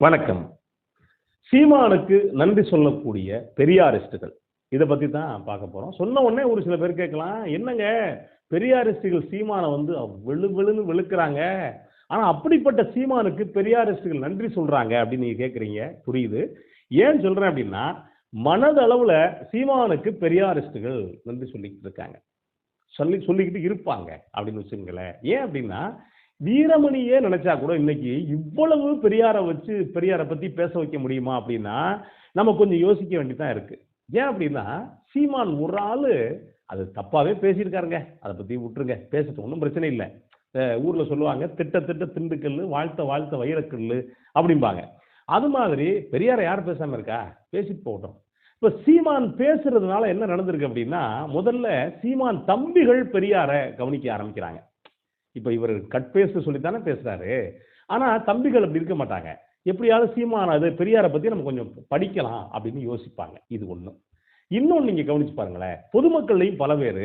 வணக்கம். சீமானுக்கு நன்றி சொல்லக்கூடிய பெரியாரிஸ்டுகள். இதை பத்தி தான் பார்க்க போறோம். சொன்ன உடனே ஒரு சில பேர் கேட்கலாம் என்னங்க? பெரியாரிஸ்டுகள் சீமானை வந்து வெளு வெளுன்னு வெளுக்கிறாங்க. ஆனா அப்படிப்பட்ட சீமானுக்கு பெரியாரிஸ்டுகள் நன்றி சொல்றாங்க அப்படின்னு நீங்க கேட்குறீங்க. புரியுது. ஏன் சொல்றேன் அப்படின்னா மனதளவுல சீமானுக்கு பெரியாரிஸ்டுகள் நன்றி சொல்லிக்கிட்டு இருக்காங்க. சொல்லி சொல்லிக்கிட்டு இருப்பாங்க அப்படின்னு வச்சுங்களேன் ஏன் அப்படின்னா வீரமணியே நினைச்சா கூட இன்னைக்கு இவ்வளவு பெரியாரை வச்சு பெரியாரை பத்தி பேச வைக்க முடியுமா அப்படின்னா நம்ம கொஞ்சம் யோசிக்க வேண்டியதான் இருக்கு. ஏன் அப்படின்னா சீமான் ஒரு ஆளு அது தப்பாவே பேசியிருக்காருங்க. அதை பத்தி விட்டுருங்க. பேசட்டும் ஒன்றும் பிரச்சனை இல்லை. ஊர்ல சொல்லுவாங்க திட்ட திட்ட திண்டுக்கல் வாழ்த்த வாழ்த்த வைரக்கல் அப்படிம்பாங்க. அது மாதிரி பெரியாரை யார் பேசாம இருக்கா? பேசிட்டு போகட்டும். இப்ப சீமான் பேசுறதுனால என்ன நடந்திருக்கு அப்படின்னா முதல்ல சீமான் தம்பிகள் பெரியாரை கவனிக்க ஆரம்பிக்கிறாங்க. இப்போ இவர் கட் பேசு சொல்லி தானே பேசுகிறாரு ஆனால் தம்பிகள் அப்படி இருக்க மாட்டாங்க. எப்படியாவது சீமான அது பெரியாரை பற்றி நம்ம கொஞ்சம் படிக்கலாம் அப்படின்னு யோசிப்பாங்க. இது ஒன்று இன்னொன்று நீங்கள் கவனிச்சு பாருங்களேன். பொதுமக்கள்லையும் பல பேர்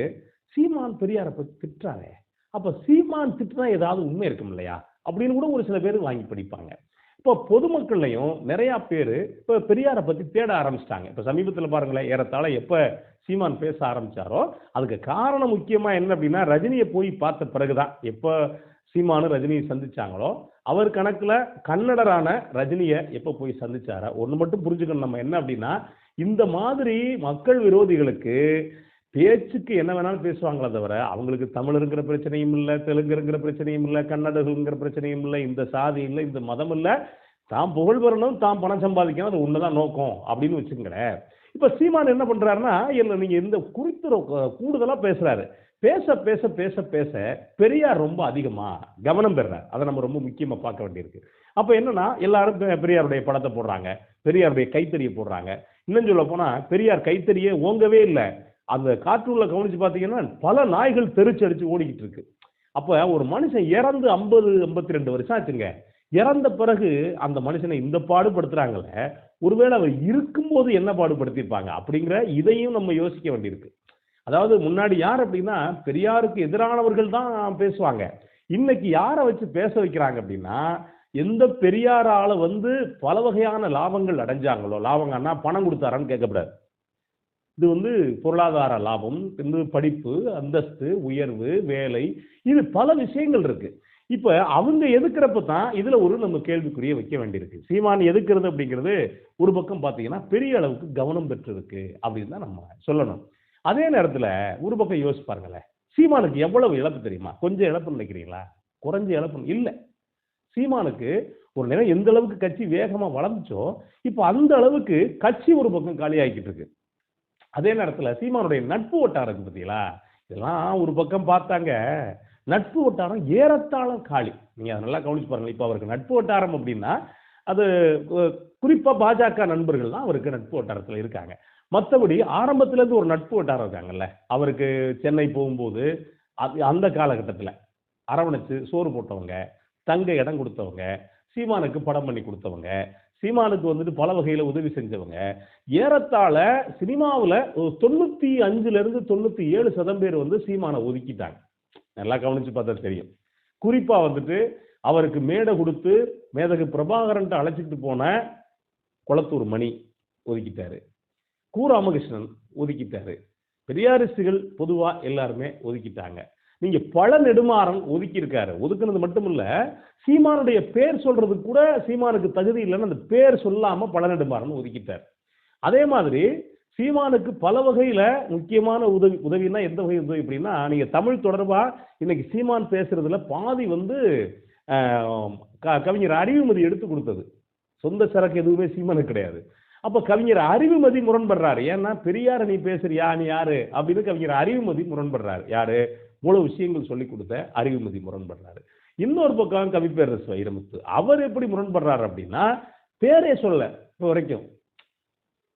சீமான் பெரியாரை பற்றி திட்டுறாங்க அப்போ சீமான் திட்டுனா ஏதாவது உண்மை இருக்கும் இல்லையா? அப்படின்னு கூட ஒரு சில பேர் வாங்கி படிப்பாங்க. இப்போ பொதுமக்கள்லையும் நிறையா பேர் இப்போ பெரியாரை பற்றி தேட ஆரம்பிச்சிட்டாங்க. இப்போ சமீபத்தில் பாருங்களேன் ஏறத்தாழ எப்போ சீமான் பேச ஆரம்பித்தாரோ அதுக்கு காரணம் முக்கியமாக என்ன அப்படின்னா ரஜினியை போய் பார்த்த பிறகு தான் எப்போ சீமானு ரஜினியை சந்திச்சாங்களோ அவர் கணக்கில் கன்னடரான ரஜினியை எப்போ போய் சந்திச்சாரா? ஒன்று மட்டும் புரிஞ்சுக்கணும் நம்ம. என்ன அப்படின்னா இந்த மாதிரி மக்கள் விரோதிகளுக்கு பேச்சுக்கு என்ன வேணாலும் பேசுவாங்களே தவிர அவங்களுக்கு தமிழருங்கிற பிரச்சனையும் இல்லை தெலுங்குங்கிற பிரச்சனையும் இல்லை கன்னடர்களுங்கிற பிரச்சனையும் இல்லை இந்த சாதி இல்லை இந்த மதம் இல்லை தாம் புகழ் பெறணும் தாம் பணம் சம்பாதிக்கணும் அது ஒன்றுதான் நோக்கம் அப்படின்னு வச்சுக்கங்களேன். இப்போ சீமான் என்ன பண்ணுறாருன்னா இல்லை நீங்கள் இந்த குறித்து கூடுதலாக பேசுகிறாரு பேச பேச பேச பேச பெரியார் ரொம்ப அதிகமாக கவனம் பெறார். அதை நம்ம ரொம்ப முக்கியமாக பார்க்க வேண்டியிருக்கு. அப்போ என்னன்னா எல்லாரும் பெ- பெரியாருடைய படத்தை போடுறாங்க பெரியாருடைய கைத்தறியை போடுறாங்க. இன்னும் சொல்ல போனால் பெரியார் கைத்தறியே ஓங்கவே இல்லை. அந்த கார்ட்டூன்ல கவனிச்சு பார்த்தீங்கன்னா பல நாய்கள் தெரிச்சு அடிச்சு ஓடிக்கிட்டு இருக்கு. அப்போ ஒரு மனுஷன் இறந்து ஐம்பது ஐம்பத்தி ரெண்டு வருஷம் ஆச்சுங்க. இறந்த பிறகு அந்த மனுஷனை இந்த பாடுபடுத்துறாங்களே ஒருவேளை அவர் இருக்கும்போது என்ன பாடுபடுத்தியிருப்பாங்க அப்படிங்கிற இதையும் நம்ம யோசிக்க வேண்டியிருக்கு. அதாவது முன்னாடி யார் அப்படின்னா பெரியாருக்கு எதிரானவர்கள் தான் பேசுவாங்க. இன்னைக்கு யாரை வச்சு பேச வைக்கிறாங்க அப்படின்னா எந்த பெரியாரால வந்து பல வகையான லாபங்கள் அடைஞ்சாங்களோ லாபங்கன்னா பணம் கொடுத்தாரான்னு கேட்கக்கூடாது இது வந்து பொருளாதார லாபம் இந்த படிப்பு அந்தஸ்து உயர்வு வேலை இது பல விஷயங்கள் இருக்கு. இப்ப அவங்க எதுக்குறப்ப தான் இதுல ஒரு நம்ம கேள்விக்குரிய வைக்க வேண்டியிருக்கு. சீமான் எதுக்குறது அப்படிங்கிறது ஒரு பக்கம் பாத்தீங்கன்னா பெரிய அளவுக்கு கவனம் பெற்றிருக்கு அப்படின்னு தான் நம்ம சொல்லணும். அதே நேரத்துல ஒரு பக்கம் யோசிச்சு பாருங்களேன். சீமானுக்கு எவ்வளவு இழப்பு தெரியுமா? கொஞ்சம் இழப்புன்னு நினைக்கிறீங்களா? குறைஞ்ச இழப்பு இல்லை. சீமானுக்கு ஒரு நேரம் எந்த அளவுக்கு கட்சி வேகமா வளர்ந்துச்சோ இப்போ அந்த அளவுக்கு கட்சி ஒரு பக்கம் காலியாகிக்கிட்டு இருக்கு. அதே நேரத்தில் சீமானுடைய நட்பு வட்டாரம் இருக்கு பார்த்தீங்களா இதெல்லாம் ஒரு பக்கம் பார்த்தாங்க. நட்பு வட்டாரம் ஏறத்தாழ காலி. நீங்கள் அதை நல்லா கவனிச்சு பாருங்கள் இப்போ அவருக்கு நட்பு வட்டாரம் அப்படின்னா அது குறிப்பாக பாஜக நண்பர்கள் தான் அவருக்கு நட்பு வட்டாரத்தில் இருக்காங்க. மற்றபடி ஆரம்பத்துலேருந்து ஒரு நட்பு வட்டாரம் இருக்காங்கல்ல. அவருக்கு சென்னை போகும்போது அது- அந்த காலகட்டத்தில் அரவணைச்சு சோறு போட்டவங்க தங்க இடம் கொடுத்தவங்க சீமானுக்கு படம் பண்ணி கொடுத்தவங்க சீமானுக்கு வந்துட்டு பல வகையில உதவி செஞ்சவங்க. ஏறத்தாழ சினிமாவில் ஒரு தொண்ணூத்தி அஞ்சுல இருந்து தொண்ணூத்தி ஏழு சதம் பேர் வந்து சீமானை ஒதுக்கிட்டாங்க. நல்லா கவனிச்சு பார்த்தா தெரியும். குறிப்பா வந்துட்டு அவருக்கு மேடை கொடுத்து மேதகு பிரபாகரன்ட்டு அழைச்சிட்டு போன குளத்தூர் மணி ஒதுக்கிட்டாரு. கு ராமகிருஷ்ணன் ஒதுக்கிட்டாரு. பெரியாரிஸ்டுகள் பொதுவா எல்லாருமே ஒதுக்கிட்டாங்க. நீங்க பல நெடுமாறன் ஒதுக்கியிருக்காரு. ஒதுக்குனது மட்டும் இல்ல சீமானுடைய பேர் சொல்றது கூட சீமானுக்கு தகுதி இல்லைன்னு அந்த பேர் சொல்லாம பல நெடுமாறன் ஒதுக்கிட்டார். அதே மாதிரி சீமானுக்கு பல வகையில முக்கியமான உதவி உதவினா எந்த வகை உதவி அப்படின்னா நீங்க தமிழ் தொடர்பா இன்னைக்கு சீமான் பேசுறதுல பாதி வந்து க- கவிஞர் அறிவுமதி எடுத்து கொடுத்தது. சொந்த சரக்கு எதுவுமே சீமானுக்கு கிடையாது. அப்ப கவிஞர் அறிவுமதி முரண்படுறாரு. ஏன்னா பெரியார நீ பேசுறியா? நீ யாரு? அப்படின்னு கவிஞர் அறிவுமதி முரண்படுறாரு. யாரு? இவ்வளோ விஷயங்கள் சொல்லி கொடுத்த அறிவுமதி முரண்படுறாரு. இன்னொரு பக்கம் கவிப்பேரரசு வைரமுத்து அவர் எப்படி முரண்படுறாரு அப்படின்னா பேரே சொல்ல இப்போ வரைக்கும்.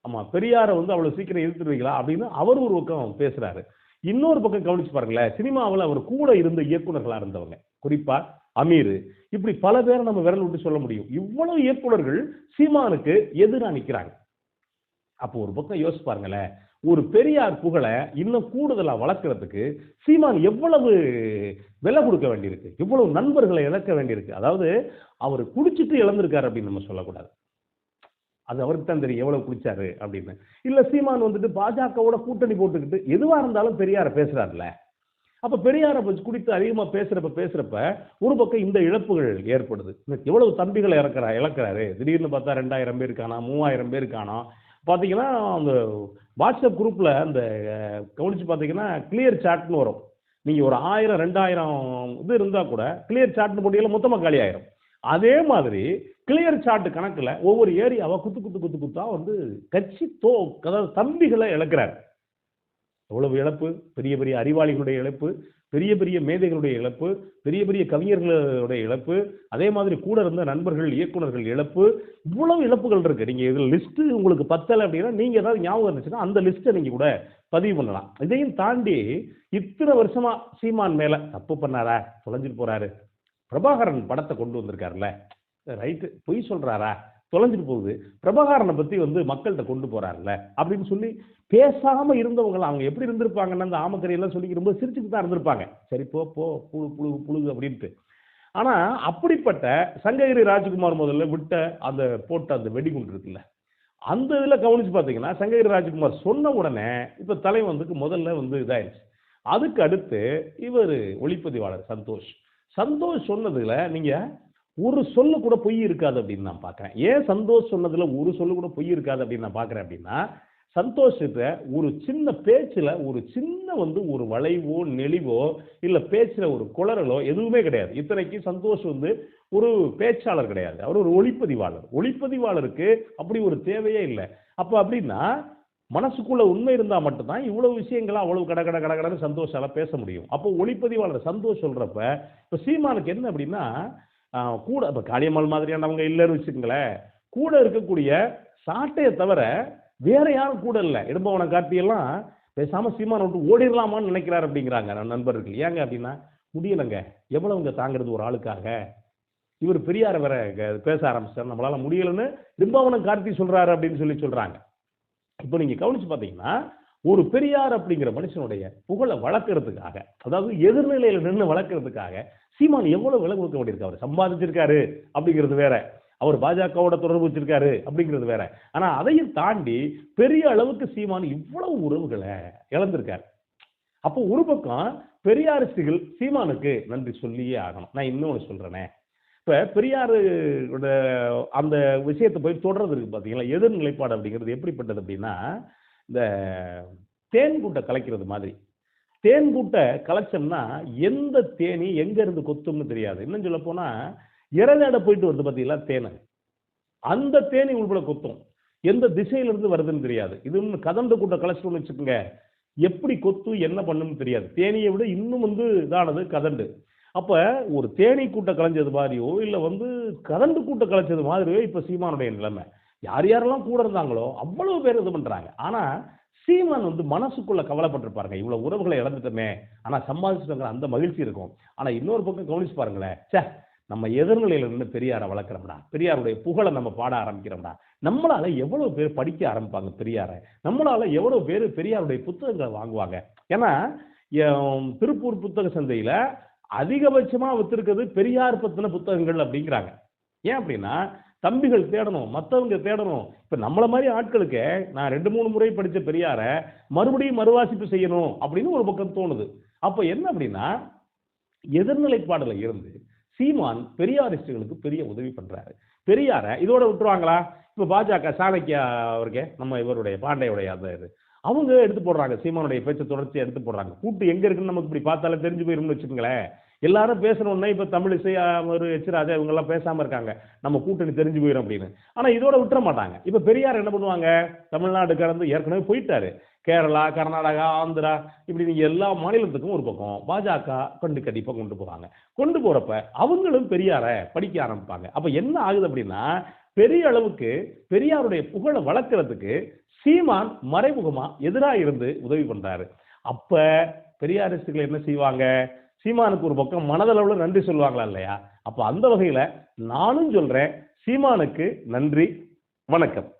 ஆமாம் பெரியாரை வந்து அவ்வளோ சீக்கிரம் இழுத்துருவீங்களா அப்படின்னு அவர் ஒரு பக்கம் பேசுறாரு. இன்னொரு பக்கம் கவனிச்சு பாருங்களேன் சினிமாவில் அவர் கூட இருந்த இயக்குநர்களாக இருந்தவங்க குறிப்பா அமீர் இப்படி பல பேரை நம்ம விரல் விட்டு சொல்ல முடியும். இவ்வளவு இயக்குனர்கள் சீமானுக்கு எதிராக நிற்கிறாங்க அப்போ ஒரு பக்கம் யோசிச்சு பாருங்களேன் ஒரு பெரியார் புகழை இன்னும் கூடுதலாக வளர்க்கறதுக்கு சீமான் எவ்வளவு விலை கொடுக்க வேண்டியிருக்கு? எவ்வளவு நண்பர்களை இழக்க வேண்டியிருக்கு? அதாவது அவர் குடிச்சிட்டு இழந்திருக்காரு அப்படின்னு நம்ம சொல்லக்கூடாது. அது அவருக்கு தான் தெரியும் எவ்வளவு குடிச்சாரு அப்படின்னு. இல்ல சீமான் வந்துட்டு பாஜகவோட கூட்டணி போட்டுக்கிட்டு எதுவா இருந்தாலும் பெரியார பேசுறாருல்ல. அப்ப பெரியாரை குடித்து குறித்து அதிகமா பேசுறப்ப பேசுறப்ப ஒரு பக்கம் இந்த இழப்புகள் ஏற்படுது. எவ்வளவு தம்பிகளை இறக்குறா இழக்கிறாரு. திடீர்னு பார்த்தா ரெண்டாயிரம் பேர் காணா மூவாயிரம் பேர் காணோம் பாத்தீங்கன்னா அந்த வாட்ஸ்அப் குரூப்பில் அந்த கவனித்து கவனிச்சு கிளியர் சாட்னு வரும். நீங்கள் ஒரு ஆயிரம் ரெண்டாயிரம் இது இருந்தால் கூட கிளியர் சாட்னு போட்டியில் மொத்தமாக காலி ஆயிரும். அதே மாதிரி கிளியர் சாட்டு கணக்கில் ஒவ்வொரு ஏரியாவை குத்து குத்து குத்து குத்தா வந்து கட்சி தோ அதாவது தம்பிகளை இழக்கிறார். எவ்வளவு இழப்பு? பெரிய பெரிய அறிவாளிகளுடைய இழப்பு. பெரிய பெரிய மேதைகளுடைய இழப்பு பெரிய பெரிய கவிஞர்களுடைய இழப்பு அதே மாதிரி கூட இருந்த நண்பர்கள் இயக்குனர்கள் இழப்பு இவ்வளவு இழப்புகள் இருக்கு. நீங்க இதில் லிஸ்ட் உங்களுக்கு பத்தலை அப்படின்னா நீங்க ஏதாவது ஞாபகம் இருந்துச்சுன்னா அந்த லிஸ்ட்டை நீங்க கூட பதிவு பண்ணலாம். இதையும் தாண்டி இத்தனை வருஷமா சீமான் மேல தப்பு பண்ணாரா? தொலைஞ்சிட்டு போறாரு. பிரபாகரன் படத்தை கொண்டு வந்திருக்காருல்ல. ரைட்டு. பொய் சொல்றாரா? தொலைஞ்சிட்டு போகுது. பிரபாகரனை பத்தி வந்து மக்கள்கிட்ட கொண்டு போறாருல்ல அப்படின்னு சொல்லி பேசாம இருந்தவங்க அவங்க எப்படி இருந்திருப்பாங்கன்னு அந்த ஆமக்கரையெல்லாம் சொல்லி ரொம்ப சிரிச்சுட்டு தான் இருந்திருப்பாங்க. சரி போ போ புழு புழு புழுகு அப்படின்ட்டு. ஆனா அப்படிப்பட்ட சங்ககிரி ராஜ்குமார் முதல்ல விட்ட அந்த போட்ட அந்த வெடிகுண்டு இருக்குல்ல அந்த இதில் கவனிச்சு பார்த்தீங்கன்னா சங்ககிரி ராஜ்குமார் சொன்ன உடனே இப்போ தலைவந்துக்கு முதல்ல வந்து இதாயிருச்சு. அதுக்கு அடுத்து இவர் ஒளிப்பதிவாளர் சந்தோஷ். சந்தோஷ் சொன்னதுல நீங்கள் ஒரு சொல்லு கூட பொய் இருக்காது அப்படின்னு நான் பார்க்குறேன். ஏன் சந்தோஷ் சொன்னதில் ஒரு சொல்லு கூட பொய் இருக்காது அப்படின்னு நான் பார்க்குறேன் அப்படின்னா சந்தோஷத்தை ஒரு சின்ன பேச்சில் ஒரு சின்ன வந்து ஒரு வளைவோ நெளிவோ இல்லை பேச்சில் ஒரு குளறலோ எதுவுமே கிடையாது. இத்தனைக்கு சந்தோஷ் வந்து ஒரு பேச்சாளர் கிடையாது. அவர் ஒரு ஒளிப்பதிவாளர். ஒளிப்பதிவாளருக்கு அப்படி ஒரு தேவையே இல்லை. அப்போ அப்படின்னா மனசுக்குள்ள உண்மை இருந்தால் மட்டும்தான் இவ்வளவு விஷயங்களை அவ்வளவு கட கட கட கடன்னு சந்தோஷால பேச முடியும். அப்போ ஒளிப்பதிவாளர் சந்தோஷ் சொல்றப்ப இப்போ சீமானுக்கு என்ன அப்படின்னா கூட இப்போ காளியம்மாள் மாதிரியானவங்க இல்லைன்னு வச்சுக்கோங்களேன் கூட இருக்கக்கூடிய சாட்டையை தவிர வேற யாரும் கூட இல்லை. இடும்பவன காட்டியெல்லாம் பேசாமல் சீமான விட்டு ஓடிடலாமான்னு நினைக்கிறாரு அப்படிங்கிறாங்க. நம்ம நண்பர்கள் ஏங்க அப்படின்னா முடியலைங்க. எவ்வளவுங்க தாங்கிறது ஒரு ஆளுக்காக? இவர் பெரியார் வேற பேச ஆரம்பிச்சார். நம்மளால முடியலன்னு இடும்பவனை கார்த்தி சொல்றாரு அப்படின்னு சொல்லி சொல்றாங்க. இப்போ நீங்க கவனிச்சு பார்த்தீங்கன்னா ஒரு பெரியார் அப்படிங்கிற மனுஷனுடைய புகழை வளர்க்கறதுக்காக அதாவது எதிர்நிலையில நின்று வளர்க்கறதுக்காக சீமான் எவ்வளவு விலை கொடுக்க வேண்டியிருக்கு? அவர் சம்பாதிச்சிருக்காரு அப்படிங்கிறது வேற. அவர் பாஜகவோட தொடர்பு வச்சிருக்காரு அப்படிங்கிறது வேற. ஆனா அதையும் தாண்டி பெரிய அளவுக்கு சீமான் இவ்வளவு உறவுகளை இழந்திருக்காரு. அப்போ ஒரு பக்கம் பெரியாரிஸ்டுகள் சீமானுக்கு நன்றி சொல்லியே ஆகணும். நான் இன்னொன்று சொல்றேனே. இப்போ பெரியாரோட அந்த விஷயத்தை போய் தொடர்றது இருக்கு எதிர் எதிர்நிலைப்பாடு அப்படிங்கிறது எப்படிப்பட்டது அப்படின்னா இந்த தேன் கூட்டை கலைக்கிறது மாதிரி. தேன் கூட்டை கலைச்சோம்னா எந்த தேனி எங்க இருந்து கொத்தும்னு தெரியாது. இன்னும் சொல்ல போனா இறநேட போயிட்டு வருது பார்த்தீங்களா தேனை. அந்த தேனி உள்பட கொத்தும். எந்த திசையில இருந்து வருதுன்னு தெரியாது. இது இன்னும் கதண்டு கூட்ட கலைச்சிட்டோம்னு வச்சுக்கோங்க. எப்படி கொத்து என்ன பண்ணுன்னு தெரியாது. தேனியை விட இன்னும் வந்து இதானது கதண்டு. அப்ப ஒரு தேனி கூட்ட கலைஞ்சது மாதிரியோ இல்ல வந்து கதண்டு கூட்ட கலைச்சது மாதிரியோ இப்ப சீமானுடைய நிலைமை. யார் யாரெல்லாம் கூட இருந்தாங்களோ அவ்வளவு பேர் இது பண்றாங்க. ஆனா சீமான் வந்து மனசுக்குள்ள கவலைப்பட்டிருப்பாருங்க. இவ்வளவு உறவுகளை இழந்துட்டோமே. ஆனா சம்பாதிச்சிட்டோங்கிற அந்த மகிழ்ச்சி இருக்கும். ஆனா இன்னொரு பக்கம் கவனிச்சு பாருங்களேன். சே நம்ம எதிர்நிலையில நின்று பெரியாரை வளர்க்குறோம்டா. பெரியாருடைய புகழை நம்ம பாட ஆரம்பிக்கிறோம்டா. நம்மளால எவ்வளவு பேர் படிக்க ஆரம்பிப்பாங்க பெரியாரை. நம்மளால எவ்வளவு பேர் பெரியாருடைய புத்தகங்களை வாங்குவாங்க. ஏன்னா திருப்பூர் புத்தக சந்தையில அதிகபட்சமா வித்திருக்கிறது பெரியார் பத்தின புத்தகங்கள் அப்படிங்கிறாங்க. ஏன் அப்படின்னா தம்பிகள் தேடணும் மற்றவங்க தேடணும். இப்போ நம்மளை மாதிரி ஆட்களுக்கு நான் ரெண்டு மூணு முறை படித்த பெரியார மறுபடியும் மறுவாசிப்பு செய்யணும் அப்படின்னு ஒரு பக்கம் தோணுது. அப்போ என்ன அப்படின்னா எதிர்நிலைப்பாடில் இருந்து சீமான் பெரியாரிஸ்டுகளுக்கு பெரிய உதவி பண்ணுறாரு பெரியார இதோட விட்டுருவாங்களா? இப்போ பாஜக சாணக்கியா அவருக்கு நம்ம இவருடைய பாண்டையுடைய அந்த இது. அவங்க எடுத்து போடுறாங்க சீமானுடைய பேச்சை தொடர்ச்சி எடுத்து போடுறாங்க. கூட்டு எங்கே இருக்குன்னு நமக்கு இப்படி பார்த்தாலே தெரிஞ்சு போயிரும்னு வச்சுக்கோங்களேன். எல்லாரும் பேசணும்னா இப்போ தமிழிசை அவர் எச் ராஜா இவங்கெல்லாம் பேசாமல் இருக்காங்க. நம்ம கூட்டணி தெரிஞ்சு போயிடும் அப்படின்னு. ஆனால் இதோட விட்டுற மாட்டாங்க. இப்போ பெரியார் என்ன பண்ணுவாங்க? தமிழ்நாடு கடந்து ஏற்கனவே போயிட்டாரு. கேரளா கர்நாடகா ஆந்திரா இப்படி நீங்கள் எல்லா மாநிலத்துக்கும் ஒரு பக்கம் பாஜக கண்டு கண்டிப்பாக கொண்டு போவாங்க கொண்டு போகிறப்ப அவங்களும் பெரியாரை படிக்க ஆரம்பிப்பாங்க. அப்போ என்ன ஆகுது அப்படின்னா பெரிய அளவுக்கு பெரியாருடைய புகழை வளர்க்கறதுக்கு சீமான் மறைமுகமாக எதிராக இருந்து உதவி பண்ணுறாரு அப்போ பெரியாரிஸ்டுகள் என்ன செய்வாங்க? சீமானுக்கு ஒரு பக்கம் மனதளவில் நன்றி சொல்லுவாங்களா இல்லையா? அப்போ அந்த வகையில் நானும் சொல்கிறேன் சீமானுக்கு நன்றி வணக்கம்.